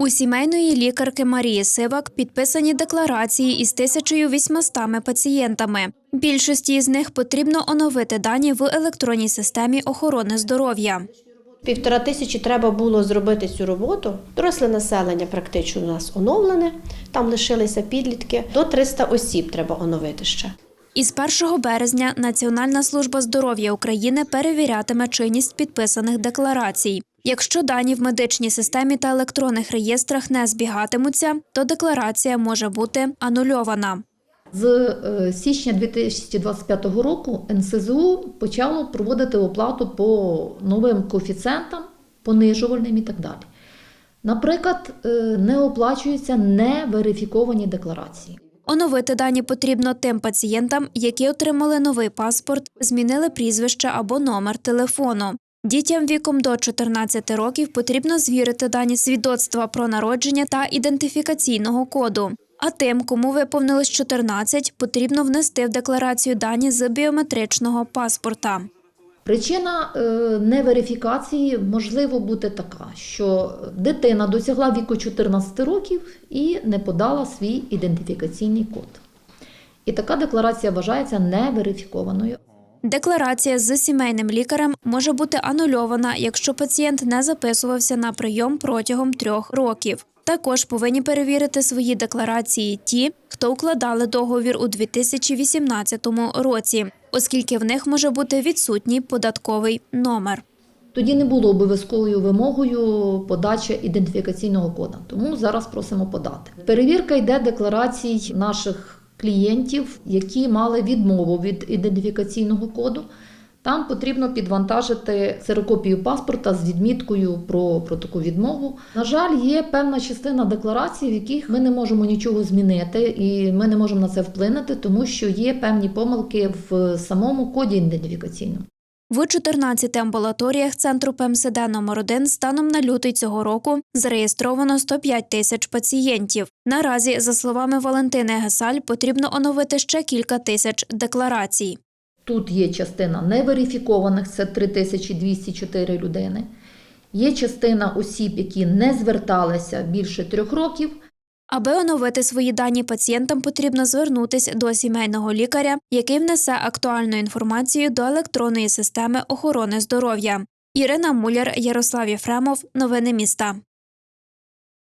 У сімейної лікарки Марії Сивак підписані декларації із 1800 пацієнтами. Більшості із них потрібно оновити дані в електронній системі охорони здоров'я. Півтора тисячі треба було зробити цю роботу. Доросле населення практично у нас оновлене, там лишилися підлітки. До 300 осіб треба оновити ще. Із 1 березня Національна служба здоров'я України перевірятиме чинність підписаних декларацій. Якщо дані в медичній системі та електронних реєстрах не збігатимуться, то декларація може бути анульована. З е, січня 2025 року НСЗУ почало проводити оплату по новим коефіцієнтам, понижувальним і так далі. Наприклад, е, не оплачуються неверифіковані декларації. Оновити дані потрібно тим пацієнтам, які отримали новий паспорт, змінили прізвище або номер телефону. Дітям віком до 14 років потрібно звірити дані свідоцтва про народження та ідентифікаційного коду. А тим, кому виповнилось 14, потрібно внести в декларацію дані з біометричного паспорта. Причина е, неверифікації можливо бути така, що дитина досягла віку 14 років і не подала свій ідентифікаційний код. І така декларація вважається неверифікованою. Декларація з сімейним лікарем може бути анульована, якщо пацієнт не записувався на прийом протягом трьох років. Також повинні перевірити свої декларації ті, хто укладали договір у 2018 році, оскільки в них може бути відсутній податковий номер. Тоді не було обов'язковою вимогою подача ідентифікаційного кода, тому зараз просимо подати. Перевірка йде декларацій наших клієнтів, які мали відмову від ідентифікаційного коду. Там потрібно підвантажити серокопію паспорта з відміткою про, про таку відмову. На жаль, є певна частина декларацій, в яких ми не можемо нічого змінити, і ми не можемо на це вплинути, тому що є певні помилки в самому коді ідентифікаційному. В 14 амбулаторіях центру ПМСД номер 1 станом на лютий цього року зареєстровано 105 тисяч пацієнтів. Наразі, за словами Валентини Гесаль, потрібно оновити ще кілька тисяч декларацій. Тут є частина неверифікованих, це 3204 людини. Є частина осіб, які не зверталися більше трьох років. Аби оновити свої дані пацієнтам, потрібно звернутися до сімейного лікаря, який внесе актуальну інформацію до електронної системи охорони здоров'я. Ірина Муляр, Ярослав Єфремов. Новини міста.